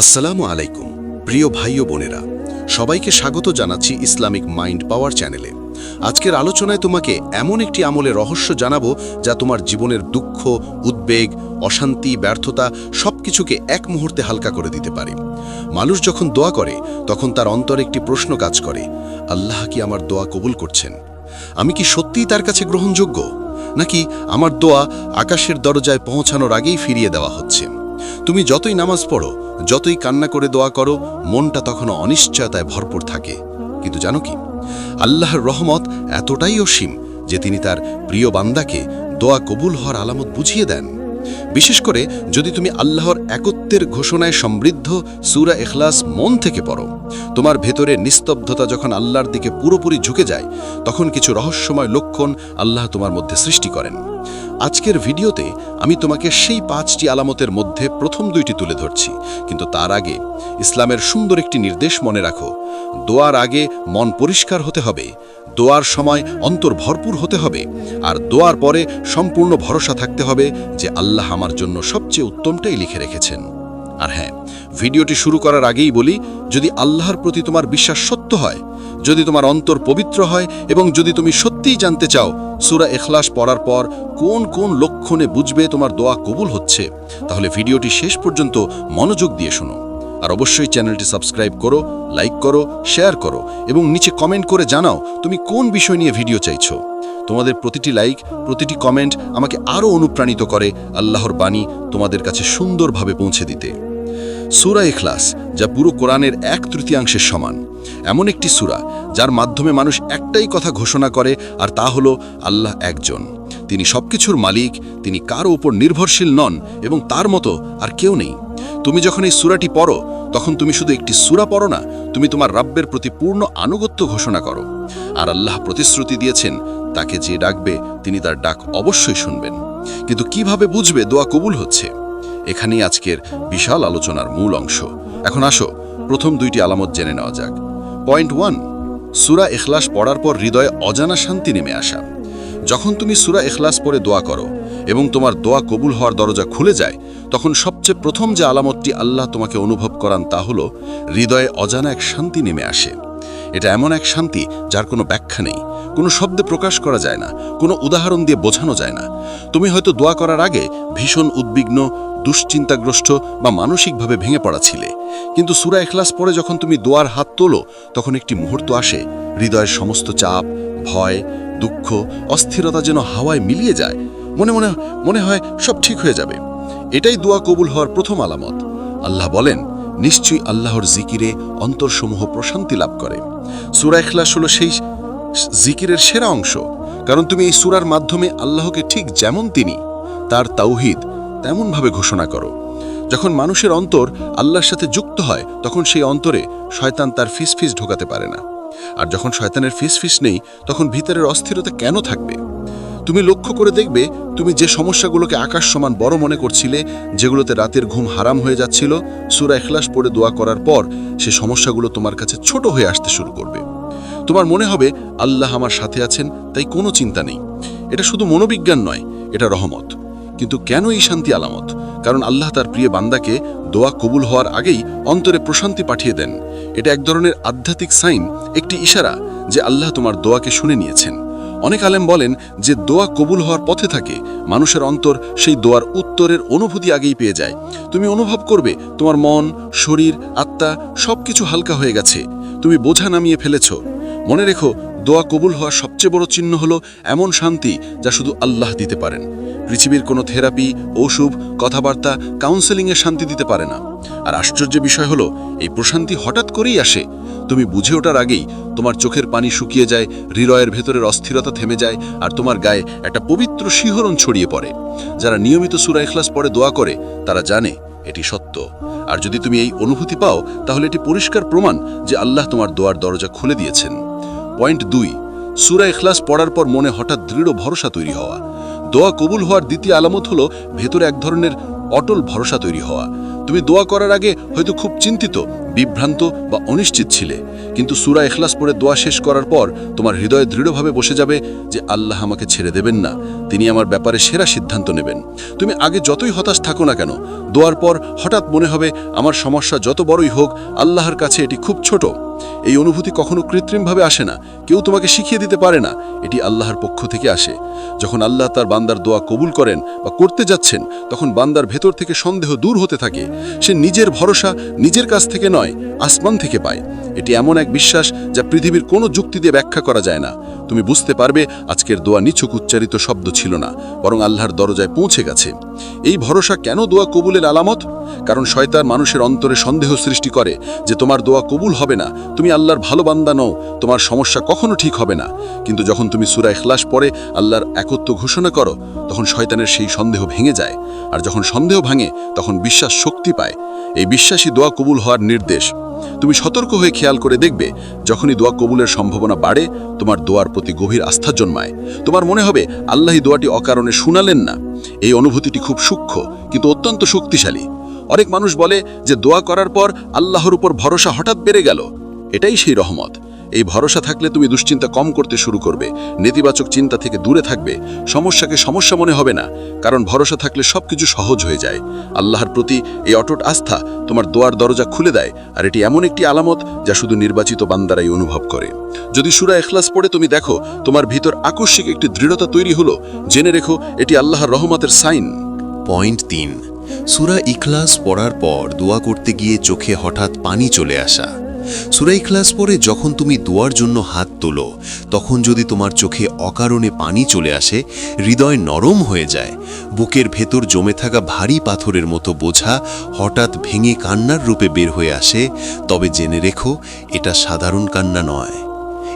আসসালামু আলাইকুম, প্রিয় ভাই ও বোনেরা। সবাইকে স্বাগত জানাচ্ছি ইসলামিক মাইন্ড পাওয়ার চ্যানেলে। আজকের আলোচনায় তোমাকে এমন একটি আমলে রহস্য জানাব যা তোমার জীবনের দুঃখ, উদ্বেগ, অশান্তি, ব্যর্থতা সবকিছুকে এক মুহূর্তে হালকা করে দিতে পারে। মানুষ যখন দোয়া করে, তখন তার অন্তরে একটি প্রশ্ন কাজ করে, আল্লাহ কি আমার দোয়া কবুল করছেন? আমি কি সত্যিই তার কাছে গ্রহণযোগ্য? নাকি আমার দোয়া আকাশের দরজায় পৌঁছানোর আগেই ফিরিয়ে দেওয়া হচ্ছে? তুমি যতই নামাজ পড়ো, যতই কান্না করে দোয়া করো, মনটা তখনও অনিশ্চয়তায় ভরপুর থাকে। কিন্তু জানো কি? আল্লাহর রহমত এতটাই অসীম যে তিনি তার প্রিয় বান্দাকে দোয়া কবুল হওয়ার আলামত বুঝিয়ে দেন। বিশেষ করে যদি তুমি আল্লাহর একত্বের ঘোষণায় সমৃদ্ধ সুরা এখলাস মন থেকে পড়ো, তোমার ভেতরে নিস্তব্ধতা যখন আল্লাহর দিকে পুরোপুরি ঝুঁকে যায়, তখন কিছু রহস্যময় লক্ষণ আল্লাহ তোমার মধ্যে সৃষ্টি করেন। আজকের ভিডিওতে আমি তোমাকে সেই পাঁচটি আলামতের মধ্যে প্রথম দুইটি তুলে ধরছি। কিন্তু তার আগে ইসলামের সুন্দর একটি নির্দেশ মনে রাখো। দোয়ার আগে মন পরিষ্কার হতে হবে, দোয়ার সময় অন্তর ভরপুর হতে হবে, আর দোয়ার পরে সম্পূর্ণ ভরসা থাকতে হবে যে আল্লাহ আমার জন্য সবচেয়ে উত্তমটাই লিখে রেখেছেন। আর হ্যাঁ ভিডিওটি শুরু করার আগেই বলি, যদি আল্লাহর প্রতি তোমার বিশ্বাস সত্য হয়, যদি তোমার অন্তর পবিত্র হয় এবং যদি তুমি সত্যিই জানতে চাও, সুরা এখলাস পড়ার পর কোন কোন লক্ষণে বুঝবে তোমার দোয়া কবুল হচ্ছে, তাহলে ভিডিওটি শেষ পর্যন্ত মনোযোগ দিয়ে শোনো। আর অবশ্যই চ্যানেলটি সাবস্ক্রাইব করো, লাইক করো, শেয়ার করো এবং নিচে কমেন্ট করে জানাও তুমি কোন বিষয় নিয়ে ভিডিও চাইছো। তোমাদের প্রতিটি লাইক, প্রতিটি কমেন্ট আমাকে আরও অনুপ্রাণিত করে আল্লাহর বাণী তোমাদের কাছে সুন্দরভাবে পৌঁছে দিতে। সুরা এখলাস যা পুরো কোরআনের এক তৃতীয়াংশের সমান। এমন একটি সুরা, যার মাধ্যমে মানুষ একটাই কথা ঘোষণা করে, আর তা হলো, আল্লাহ একজন। তিনি সবকিছুর মালিক, তিনি কারও উপর নির্ভরশীল নন, এবং তার মতো আর কেউ নেই। তুমি যখন এই সুরাটি পড়ো, তখন তুমি শুধু একটি সুরা পড়ো না, তুমি তোমার রাব্যের প্রতি পূর্ণ আনুগত্য ঘোষণা করো। আর আল্লাহ প্রতিশ্রুতি দিয়েছেন, তাকে যে ডাকবে, তিনি তার ডাক অবশ্যই শুনবেন। কিন্তু কীভাবে বুঝবে, দোয়া কবুল হচ্ছে? এখানেই আজকের বিশাল আলোচনার মূল অংশ। এখন আসো, প্রথম দুইটি আলামত জেনে নেওয়া যাক। পয়েন্ট ওয়ান, সুরা এখলাস পড়ার পর হৃদয়ে অজানা শান্তি নেমে আসা। যখন তুমি সুরা এখলাস পড়ে দোয়া করো এবং তোমার দোয়া কবুল হওয়ার দরজা খুলে যায়, তখন সবচেয়ে প্রথম যে আলামতটি আল্লাহ তোমাকে অনুভব করান তা হলো, হৃদয়ে অজানা এক শান্তি নেমে আসে। এটা এমন এক শান্তি যার কোনো ব্যাখ্যা নেই, কোনো শব্দে প্রকাশ করা যায় না, কোনো উদাহরণ দিয়ে বোঝানো যায় না। তুমি হয়তো দোয়া করার আগে ভীষণ উদ্বিগ্ন, দুশ্চিন্তাগ্রস্ত বা মানসিকভাবে ভেঙে পড়া ছিলে কিন্তু সুরা এখলাস পরে যখন তুমি দোয়ার হাত তোলো, তখন একটি মুহূর্ত আসে, হৃদয়ের সমস্ত চাপ, ভয়, দুঃখ, অস্থিরতা যেন হাওয়ায় মিলিয়ে যায়। মনে মনে মনে হয় সব ঠিক হয়ে যাবে। এটাই দোয়া কবুল হওয়ার প্রথম আলামত। আল্লাহ বলেন নিশ্চয়ই আল্লাহর জিকিরে অন্তরসমূহ প্রশান্তি লাভ করে। সুরা এখলাস হলো সেই জিকিরের সেরা অংশ, কারণ তুমি এই সুরার মাধ্যমে আল্লাহকে ঠিক যেমন তিনি, তার তাওহিদ তেমনভাবে ঘোষণা করো। যখন মানুষের অন্তর আল্লাহর সাথে যুক্ত হয়, তখন সেই অন্তরে শয়তান তার ফিস ফিস ঢোকাতে পারে না। আর যখন শয়তানের ফিস ফিস নেই, তখন ভিতরের অস্থিরতা কেন থাকবে? তুমি লক্ষ্য করে দেখবে, তুমি যে সমস্যাগুলোকে আকাশ সমান বড় মনে করছিলে, যেগুলোতে রাতের ঘুম হারাম হয়ে যাচ্ছিল, সুরা এখলাস পড়ে দোয়া করার পর সে সমস্যাগুলো তোমার কাছে ছোট হয়ে আসতে শুরু করবে। তোমার মনে হবে, আল্লাহ আমার সাথে আছেন, তাই কোনো চিন্তা নেই। এটা শুধু মনোবিজ্ঞান নয়, এটা রহমত। কিন্তু কেন এই শান্তি আলামত? কারণ আল্লাহ তার প্রিয় বান্দাকে দোয়া কবুল হওয়ার আগেই অন্তরে প্রশান্তি পাঠিয়ে দেন। এটা এক ধরনের আধ্যাত্মিক সাইন, একটি ইশারা যে আল্লাহ তোমার দোয়াকে শুনে নিয়েছেন। অনেক আলেম বলেন যে দোয়া কবুল হওয়ার পথে থাকে। মানুষের অন্তর সেই দোয়ার উত্তরের অনুভূতি আগেই পেয়ে যায়। তুমি অনুভব করবে, তোমার মন, শরীর, আত্মা সবকিছু হালকা হয়ে গেছে। তুমি বোঝা নামিয়ে ফেলেছ। মনে রেখো, দোয়া কবুল হওয়ার সবচেয়ে বড় চিহ্ন হলো এমন শান্তি যা শুধু আল্লাহ দিতে পারেন। পৃথিবীর কোনো থেরাপি ঔষধ কথাবার্তা কাউন্সেলিংয়ে শান্তি দিতে পারে না। আর আশ্চর্য বিষয় হলো, এই প্রশান্তি হঠাৎ করেই আসে। তুমি বুঝে ওঠার আগেই তোমার চোখের পানি শুকিয়ে যায়, হৃদয়ের ভেতরের অস্থিরতা থেমে যায়, আর তোমার গায়ে একটা পবিত্র শিহরণ ছড়িয়ে পড়ে। যারা নিয়মিত সুরা এখলাস পরে দোয়া করে, তারা জানে এটি সত্য। আর যদি তুমি এই অনুভূতি পাও, তাহলে এটি পরিষ্কার প্রমাণ যে আল্লাহ তোমার দোয়ার দরজা খুলে দিয়েছেন। পয়েন্ট দুই, সুরা এখলাস পড়ার পর মনে হঠাৎ দৃঢ় ভরসা তৈরি হওয়া। দোয়া কবুল হওয়ার দ্বিতীয় আলামত হলো ভেতরে এক ধরনের অটল ভরসা তৈরি হওয়া। তুমি দোয়া করার আগে হয়তো খুব চিন্তিত, বিভ্রান্ত বা অনিশ্চিত ছিলে। কিন্তু সুরা এখলাস পড়ে দোয়া শেষ করার পর তোমার হৃদয়ে দৃঢ়ভাবে বসে যাবে যে আল্লাহ আমাকে ছেড়ে দেবেন না, তিনি আমার ব্যাপারে সেরা সিদ্ধান্ত নেবেন। তুমি আগে যতই হতাশ থাকো না কেন, দোয়ার পর হঠাৎ মনে হবে আমার সমস্যা যত বড়ই হোক, আল্লাহর কাছে এটি খুব ছোট। এই অনুভূতি কখনো কৃত্রিমভাবে আসে না, কেউ তোমাকে শিখিয়ে দিতে পারে না, এটি আল্লাহর পক্ষ থেকে আসে। যখন আল্লাহ তার বান্দার দোয়া কবুল করেন বা করতে যাচ্ছেন, তখন বান্দার ভেতর থেকে সন্দেহ দূর হতে থাকে সে নিজের ভরসা নিজের কাছ থেকে নয়, আসমান থেকে পায়। এটি এমন এক বিশ্বাস যা পৃথিবীর কোনো যুক্তি দিয়ে ব্যাখ্যা করা যায় না। তুমি বুঝতে পারবে আজকের দোয়া নিছক উচ্চারিত শব্দ ছিল না, বরং আল্লাহর দরজায় পৌঁছে গেছে। এই ভরসা কেন দোয়া কবুলের আলামত? কারণ শয়তান মানুষের অন্তরে সন্দেহ সৃষ্টি করে যে তোমার দোয়া কবুল হবে না, তুমি আল্লাহর ভালো বান্দা নও, তোমার সমস্যা কখনো ঠিক হবে না। কিন্তু যখন তুমি সুরা এখলাস পড়ে আল্লাহর একত্ব ঘোষণা করো, তখন শয়তানের সেই সন্দেহ ভেঙে যায়, আর যখন সন্দেহ ভাঙে, তখন বিশ্বাস শক্তি পায়। এই বিশ্বাসী দোয়া কবুল হওয়ার নির্দেশ। তুমি সতর্ক হয়ে খেয়াল করে দেখবে, যখনই দোয়া কবুলের সম্ভাবনা বাড়ে, তোমার দোয়ার প্রতি গভীর আস্থা জন্মায়। তোমার মনে হবে, আল্লাহী দোয়াটি অকারণে শুনালেন না। এই অনুভূতিটি খুব সূক্ষ্ম, কিন্তু অত্যন্ত শক্তিশালী। অনেক মানুষ বলে যে, দোয়া করার পর আল্লাহর উপর ভরসা হঠাৎ বেড়ে গেল। এটাই সেই রহমত। এই ভরসা থাকলে তুমি দুশ্চিন্তা কম করতে শুরু করবে। নেতিবাচক চিন্তা থেকে দূরে থাকবে। সমস্যাকে সমস্যা মনে হবে না, কারণ ভরসা থাকলে সবকিছু সহজ হয়ে যায়। আল্লাহর প্রতি এই অটট আস্থা তোমার দোয়ার দরজা খুলে দেয়, আর এটি এমন একটি আলামত যা শুধু নির্বাচিত বান্দারাই অনুভব করে। যদি সুরা এখলাস পড়ে তুমি দেখো, তোমার ভিতর আকস্মিক একটি দৃঢ়তা তৈরি হলো। জেনে রেখো, এটি আল্লাহর রহমতের সাইন। পয়েন্ট তিন। সুরা ইখলাস পড়ার পর দোয়া করতে গিয়ে চোখে হঠাৎ পানি চলে আসা। সুরা ইখলাস পরে যখন তুমি দোয়ার জন্য হাত তোলো, তখন যদি তোমার চোখে অকারণে পানি চলে আসে, হৃদয় নরম হয়ে যায়, বুকের ভেতর জমে থাকা ভারী পাথরের মতো বোঝা হঠাৎ ভেঙে কান্নার রূপে বের হয়ে আসে, তবে জেনে রেখো, এটা সাধারণ কান্না নয়।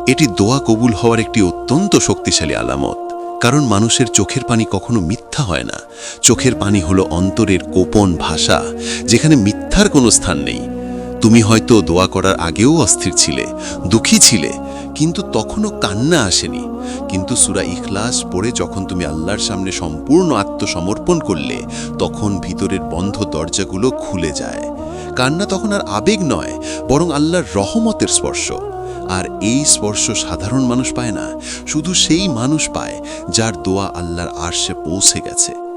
এটি দোয়া কবুল হওয়ার একটি অত্যন্ত শক্তিশালী আলামত। কারণ মানুষের চোখের পানি কখনো মিথ্যা হয় না। চোখের পানি হলো অন্তরের গোপন ভাষা, যেখানে মিথ্যার কোনো স্থান নেই। তুমি হয়তো দোয়া করার আগেও অস্থির ছিলে, দুঃখী ছিলে, কিন্তু তখনও কান্না আসেনি। কিন্তু সুরা ইখলাস পড়ে যখন তুমি আল্লাহর সামনে সম্পূর্ণ আত্মসমর্পণ করলে, তখন ভিতরের বন্ধ দরজাগুলো খুলে যায়। কান্না তখন আর আবেগ নয়, বরং আল্লাহর রহমতের স্পর্শ। আর এই স্পর্শ সাধারণ মানুষ পায় না, শুধু সেই মানুষ পায় যার দোয়া আল্লাহর আরশে পৌঁছে গেছে।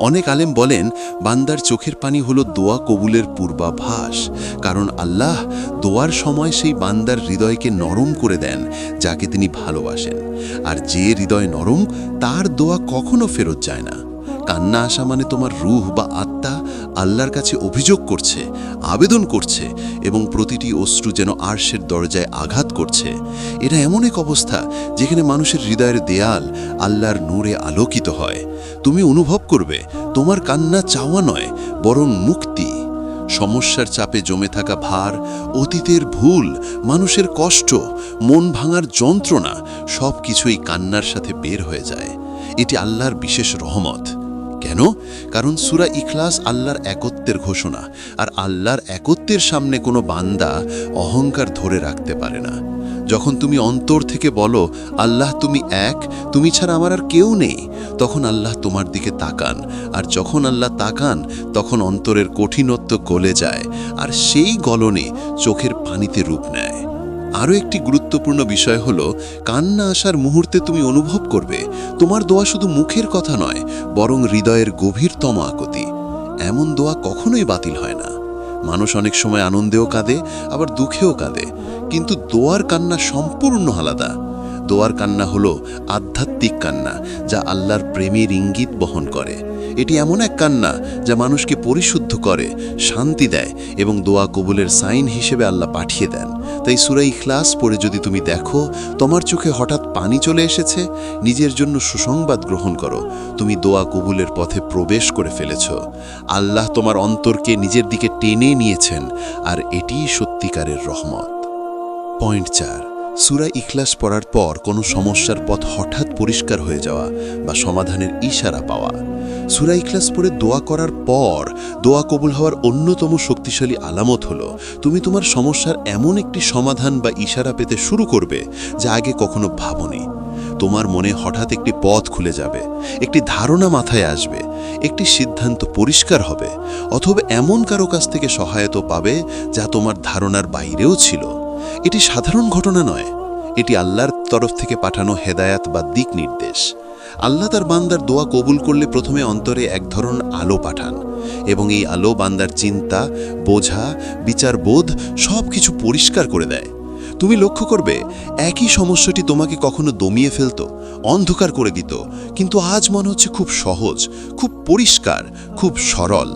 অনেক আলেম বলেন, বান্দার চোখের পানি হলো দোয়া কবুলের পূর্বাভাস, কারণ আল্লাহ দোয়ার সময় সেই বান্দার হৃদয়কে নরম করে দেন, যাকে তিনি ভালোবাসেন। আর যে হৃদয় নরম, তার দোয়া কখনো ফেরত যায় না। কান্না আসা মানে তোমার রুহ বা আত্মা আল্লাহর কাছে অভিযোগ করছে, আবেদন করছে এবং প্রতিটি অশ্রু যেন আরশের দরজায় আঘাত করছে। এটা এমন এক অবস্থা যেখানে মানুষের হৃদয়ের দেয়াল আল্লাহর নূরে আলোকিত হয়। তুমি অনুভব করবে, তোমার কান্না চাওয়া নয়, বরং মুক্তি। সমস্যার চাপে জমে থাকা ভার, অতীতের ভুল, মানুষের কষ্ট, মন ভাঙার যন্ত্রণা সব কিছুই কান্নার সাথে বের হয়ে যায়। এটি আল্লাহর বিশেষ রহমত। কেন? কারণ সুরা ইখলাস আল্লাহর একত্বের ঘোষণা, আর আল্লাহর একত্বের সামনে কোনো বান্দা অহংকার ধরে রাখতে পারে না। যখন তুমি অন্তর থেকে বলো, আল্লাহ তুমি এক, তুমি ছাড়া আমার আর কেউ নেই, তখন আল্লাহ তোমার দিকে তাকান, আর যখন আল্লাহ তাকান, তখন অন্তরের কঠিনত্ব গলে যায়, আর সেই গলনে চোখের পানিতে রূপ নেয়। আরও একটি গুরুত্বপূর্ণ বিষয় হলো, কান্না আসার মুহূর্তে তুমি অনুভব করবে, তোমার দোয়া শুধু মুখের কথা নয়, বরং হৃদয়ের গভীরতম আকতি। এমন দোয়া কখনোই বাতিল হয় না। মানুষ অনেক সময় আনন্দেও কাঁদে, আবার দুঃখেও কাঁদে। কিন্তু দোয়ার কান্না সম্পূর্ণ আলাদা। দোয়ার কান্না হলো আধ্যাত্মিক কান্না, যা আল্লাহর প্রেমের ইঙ্গিত বহন করে। এটি এমন এক কান্না, যা মানুষকে পরিশুদ্ধ করে, শান্তি দেয় এবং দোয়া কবুলের সাইন হিসেবে আল্লাহ পাঠিয়ে দেন। তাই সুরা ইখলাস পড়ে যদি তুমি দেখো, তোমার চোখে হঠাৎ পানি চলে এসেছে, নিজের জন্য সুসংবাদ গ্রহণ করো। তুমি দোয়া কবুলের পথে প্রবেশ করে ফেলেছ। আল্লাহ তোমার অন্তরকে নিজের দিকে টেনে নিয়েছেন, আর এটিই সত্যিকারের রহমত। পয়েন্ট চার, সুরা ইখলাস পড়ার পর কোনো সমস্যার পথ হঠাৎ পরিষ্কার হয়ে যাওয়া বা সমাধানের ইশারা পাওয়া। সুরা ইখলাস পড়ে দোয়া করার পর দোয়া কবুল হওয়ার অন্যতম শক্তিশালী আলামত হলো, তুমি তোমার সমস্যার এমন একটি সমাধান বা ইশারা পেতে শুরু করবে যা আগে কখনো ভাবনি। তোমার মনে হঠাৎ একটি পথ খুলে যাবে, একটি ধারণা মাথায় আসবে, একটি সিদ্ধান্ত পরিষ্কার হবে, অথবা এমন কারও কাছ থেকে সহায়তা পাবে যা তোমার ধারণার বাইরেও ছিল। এটি সাধারণ ঘটনা নয়, এটি আল্লাহর তরফ থেকে পাঠানো হেদায়াত বা দিক নির্দেশ। আল্লাহ তার বান্দার দোয়া কবুল করলে প্রথমে অন্তরে এক ধরনের আলো পাঠান এবং এই আলো বান্দার চিন্তা, বোঝা, বিচারবোধ সব কিছু পরিষ্কার করে দেয়। তুমি লক্ষ্য করবে, একই সমস্যাটি তোমাকে কখনো দমিয়ে ফেলত, অন্ধকার করে দিত, কিন্তু আজ মনে হচ্ছে খুব সহজ, খুব পরিষ্কার, খুব সরল।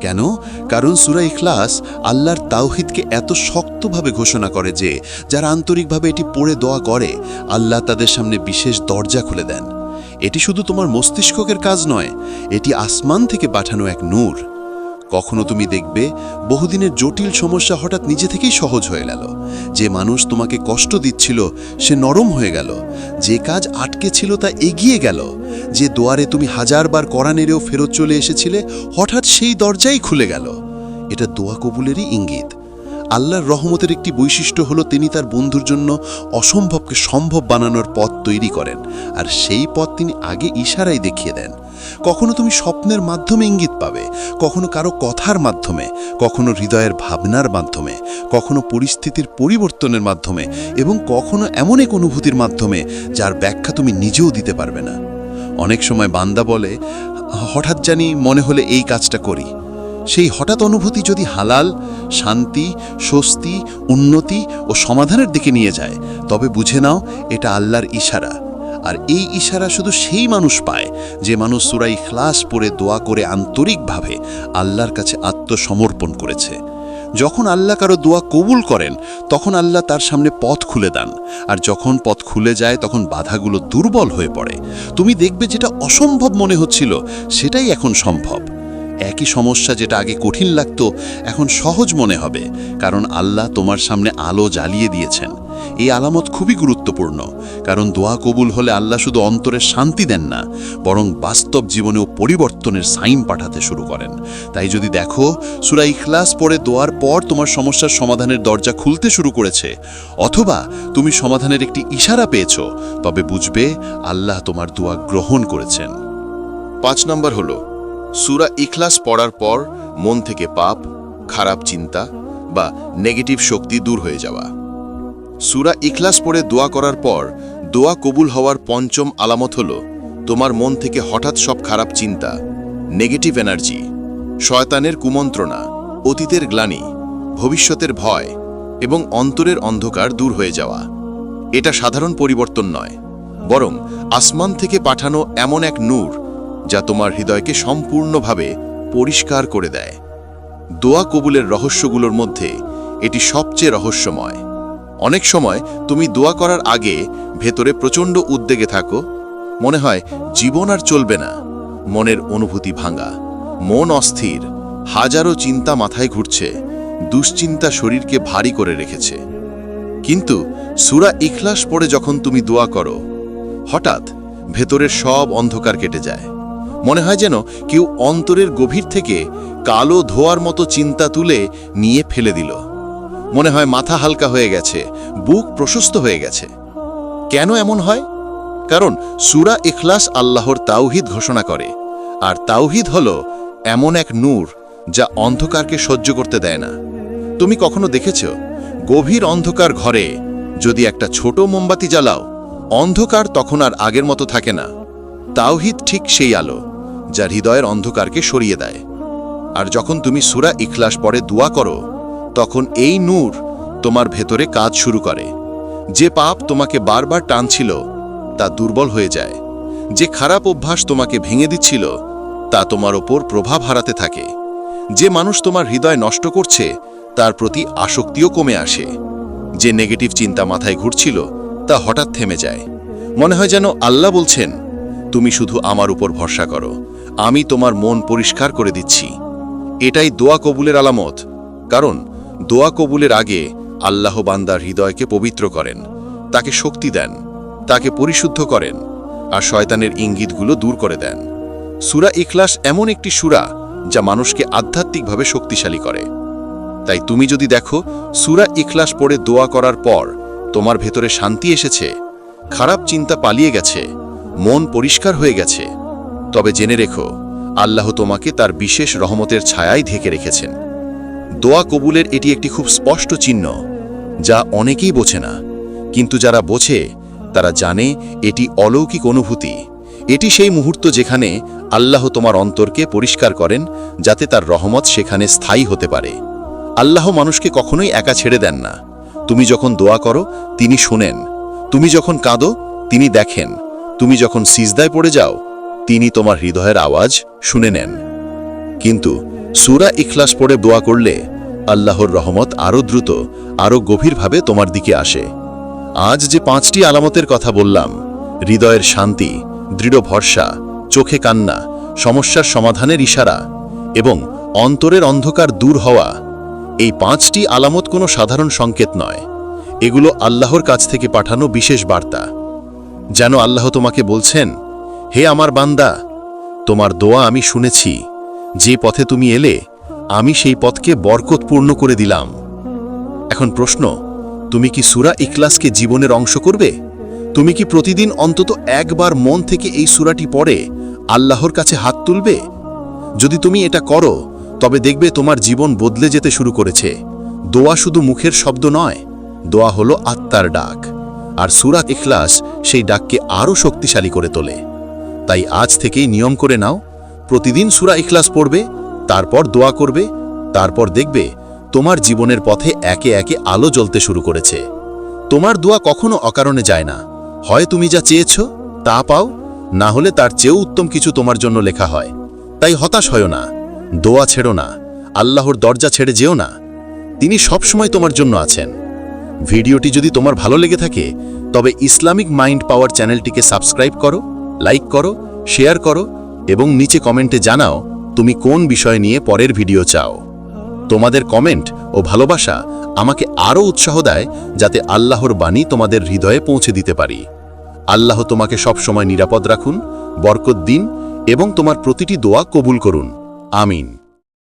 কেন? কারণ সুরা ইখলাস আল্লাহর তাওহিদকে এত শক্তভাবে ঘোষণা করে যে, যারা আন্তরিকভাবে এটি পড়ে দোয়া করে, আল্লাহ তাদের সামনে বিশেষ দরজা খুলে দেন। এটি শুধু তোমার মস্তিষ্কের কাজ নয়, এটি আসমান থেকে পাঠানো এক নূর। কখনো তুমি দেখবে বহুদিনের জটিল সমস্যা হঠাৎ নিজে থেকেই সহজ হয়ে গেল। যে মানুষ তোমাকে কষ্ট দিচ্ছিল, সে নরম হয়ে গেল। যে কাজ আটকে ছিল তা এগিয়ে গেল। যে দুয়ারে তুমি হাজারবার কড়া নেড়েও ফেরত চলে এসেছিলে, হঠাৎ সেই দরজাই খুলে গেল। এটা দোয়া কবুলেরই ইঙ্গিত। আল্লাহর রহমতের একটি বৈশিষ্ট্য হলো তিনি তার বন্ধুর জন্য অসম্ভবকে সম্ভব বানানোর পথ তৈরি করেন, আর সেই পথ তিনি আগে ইশারাই দেখিয়ে দেন। কখনো তুমি স্বপ্নের মাধ্যমে ইঙ্গিত পাবে, কখনো কারও কথার মাধ্যমে, কখনো হৃদয়ের ভাবনার মাধ্যমে, কখনো পরিস্থিতির পরিবর্তনের মাধ্যমে, এবং কখনো এমন এক অনুভূতির মাধ্যমে যার ব্যাখ্যা তুমি নিজেও দিতে পারবে না। অনেক সময় বান্দা বলে, হঠাৎ জানি মনে হলে এই কাজটা করি। সেই হঠাৎ অনুভূতি যদি হালাল, শান্তি, স্বস্তি, উন্নতি ও সমাধানের দিকে নিয়ে যায়, তবে বুঝে নাও এটা আল্লাহর ইশারা। আর এই ইশারা শুধু সেই মানুষ পায় যে মানুষ সুরাই খ্লাস পরে দোয়া করে আন্তরিকভাবে আল্লাহর কাছে আত্মসমর্পণ করেছে। যখন আল্লাহ কারও দোয়া কবুল করেন, তখন আল্লাহ তার সামনে পথ খুলে দেন। আর যখন পথ খুলে যায়, তখন বাধাগুলো দুর্বল হয়ে পড়ে। তুমি দেখবে যেটা অসম্ভব মনে হচ্ছিল, সেটাই এখন সম্ভব। একই সমস্যা যেটা আগে কঠিন লাগতো, এখন সহজ মনে হবে, কারণ আল্লাহ তোমার সামনে আলো জ্বালিয়ে দিয়েছেন। এই আলামত খুবই গুরুত্বপূর্ণ, কারণ দোয়া কবুল হলে আল্লাহ শুধু অন্তরে শান্তি দেন না, বরং বাস্তব জীবনেও পরিবর্তনের সাইন পাঠাতে শুরু করেন। তাই যদি দেখো, সুরা ইখলাস পড়ে দোয়ার পর তোমার সমস্যার সমাধানের দরজা খুলতে শুরু করেছে, অথবা তুমি সমাধানের একটি ইশারা পেয়েছ, তবে বুঝবে আল্লাহ তোমার দোয়া গ্রহণ করেছেন। পাঁচ নম্বর হল সুরা ইখলাস পড়ার পর মন থেকে পাপ, খারাপ চিন্তা বা নেগেটিভ শক্তি দূর হয়ে যাওয়া। সুরা ইখলাস পড়ে দোয়া করার পর দোয়া কবুল হওয়ার পঞ্চম আলামত হল তোমার মন থেকে হঠাৎ সব খারাপ চিন্তা, নেগেটিভ এনার্জি, শয়তানের কুমন্ত্রণা, অতীতের গ্লানি, ভবিষ্যতের ভয় এবং অন্তরের অন্ধকার দূর হয়ে যাওয়া। এটা সাধারণ পরিবর্তন নয়, বরং আসমান থেকে পাঠানো এমন এক নূর যা তোমার হৃদয়কে সম্পূর্ণভাবে পরিষ্কার করে দেয়। দোয়া কবুলের রহস্যগুলোর মধ্যে এটি সবচেয়ে রহস্যময়। অনেক সময় তুমি দোয়া করার আগে ভেতরে প্রচণ্ড উদ্বেগে থাকো। মনে হয়, জীবন আর চলবে না। মনের অনুভূতি ভাঙা। মন অস্থির। হাজারো চিন্তা মাথায় ঘুরছে। দুশ্চিন্তা শরীরকে ভারী করে রেখেছে। কিন্তু সুরা ইখলাস পড়ে যখন তুমি দোয়া করো, হঠাৎ ভেতরের সব অন্ধকার কেটে যায়। মনে হয় যেন কেউ অন্তরের গভীর থেকে কালো ধোয়ার মতো চিন্তা তুলে নিয়ে ফেলে দিল। মনে হয় মাথা হালকা হয়ে গেছে, বুক প্রশস্ত হয়ে গেছে। কেন এমন হয়? কারণ সুরা ইখলাস আল্লাহর তাওহিদ ঘোষণা করে, আর তাওহিদ হল এমন এক নূর যা অন্ধকারকে সহ্য করতে দেয় না। তুমি কখনো দেখেছ? গভীর অন্ধকার ঘরে যদি একটা ছোট মোমবাতি জ্বালাও, অন্ধকার তখন আর আগের মতো থাকে না। তাওহিদ ঠিক সেই আলো। যা হৃদয়ের অন্ধকারকে সরিয়ে দেয়। আর যখন তুমি সুরা ইখলাস পরে দোয়া করো, তখন এই নূর তোমার ভেতরে কাজ শুরু করে। যে পাপ তোমাকে বারবার টানছিল, তা দুর্বল হয়ে যায়। যে খারাপ অভ্যাস তোমাকে ভেঙে দিচ্ছিল, তা তোমার ওপর প্রভাব হারাতে থাকে। যে মানুষ তোমার হৃদয় নষ্ট করছে, তার প্রতি আসক্তিও কমে আসে। যে নেগেটিভ চিন্তা মাথায় ঘুরছিল, তা হঠাৎ থেমে যায়। মনে হয় যেন আল্লাহ বলছেন, তুমি শুধু আমার উপর ভরসা করো। আমি তোমার মন পরিষ্কার করে দিচ্ছি। এটাই দোয়া কবুলের আলামত। কারণ, দোয়া কবুলের আগে আল্লাহ বান্দার হৃদয়কে পবিত্র করেন, তাকে শক্তি দেন, তাকে পরিশুদ্ধ করেন, আর শয়তানের ইঙ্গিতগুলো দূর করে দেন। সুরা ইখলাস এমন একটি সুরা যা মানুষকে আধ্যাত্মিকভাবে শক্তিশালী করে। তাই তুমি যদি দেখো, সুরা ইখলাস পড়ে দোয়া করার পর তোমার ভেতরে শান্তি এসেছে, খারাপ চিন্তা পালিয়ে গেছে, মন পরিষ্কার হয়ে গেছে তবে জেনে রেখো, আল্লাহ তোমাকে তার বিশেষ রহমতের ছায়ায় ঢেকে রেখেছেন। দোয়া কবুলের এটি একটি খুব স্পষ্ট চিহ্ন, যা অনেকেই বোঝে না। কিন্তু যারা বোঝে, তারা জানে এটি অলৌকিক অনুভূতি। এটি সেই মুহূর্ত যেখানে আল্লাহ তোমার অন্তরকে পরিষ্কার করেন, যাতে তার রহমত সেখানে স্থায়ী হতে পারে। আল্লাহ মানুষকে কখনোই একা ছেড়ে দেন না। তুমি যখন দোয়া করো, তিনি শোনেন। তুমি যখন কাঁদো, তিনি দেখেন। তুমি যখন সিজদায় পড়ে যাও তিনি তোমার হৃদয়ের আওয়াজ শুনে নেন। কিন্তু সুরা ইখলাস পড়ে দোয়া করলে আল্লাহর রহমত আরও দ্রুত আরও গভীরভাবে তোমার দিকে আসে। আজ যে পাঁচটি আলামতের কথা বললাম, হৃদয়ের শান্তি, দৃঢ় ভরসা, চোখে কান্না, সমস্যার সমাধানের ইশারা এবং অন্তরের অন্ধকার দূর হওয়া, এই পাঁচটি আলামত কোনো সাধারণ সংকেত নয়। এগুলো আল্লাহর কাছ থেকে পাঠানো বিশেষ বার্তা। যেন আল্লাহ তোমাকে বলছেন হে আমার বান্দা, তোমার দোয়া আমি শুনেছি। যে পথে তুমি এলে, আমি সেই পথকে বরকতপূর্ণ করে দিলাম। এখন প্রশ্ন, তুমি কি সুরা ইকলাসকে জীবনের অংশ করবে? তুমি কি প্রতিদিন অন্তত একবার মন থেকে এই সুরাটি পড়ে, আল্লাহর কাছে হাত তুলবে? যদি তুমি এটা করো, তবে দেখবে তোমার জীবন বদলে যেতে শুরু করেছে। দোয়া শুধু মুখের শব্দ নয়, দোয়া হলো আত্মার ডাক। আর সুরাত ইখলাস সেই ডাককে আরও শক্তিশালী করে তোলে। তাই আজ থেকেই নিয়ম করে নাও, প্রতিদিন সুরা ইখলাস পড়বে, তারপর দোয়া করবে, তারপর দেখবে তোমার জীবনের পথে একে একে আলো জ্বলতে শুরু করেছে। তোমার দোয়া কখনো অকারণে যায় না। হয় তুমি যা চেয়েছ, তা পাও, না হলে তার চেয়েও উত্তম কিছু তোমার জন্য লেখা হয়। তাই হতাশ হয় না, দোয়া ছেড়ো না, আল্লাহর দরজা ছেড়ে যেও না। তিনি সবসময় তোমার জন্য আছেন। ভিডিওটি যদি তোমার ভালো লেগে থাকে, তবে ইসলামিক মাইন্ড পাওয়ার চ্যানেলটিকে সাবস্ক্রাইব করো। লাইক করো, শেয়ার করো এবং নিচে কমেন্টে জানাও তুমি কোন বিষয় নিয়ে পরের ভিডিও চাও। তোমাদের কমেন্ট ও ভালোবাসা আমাকে আরও উৎসাহ দেয় যাতে আল্লাহর বাণী তোমাদের হৃদয়ে পৌঁছে দিতে পারি। আল্লাহ তোমাকে সব সময় নিরাপদ রাখুন, বরকত দিন এবং তোমার প্রতিটি দোয়া কবুল করুন। আমিন।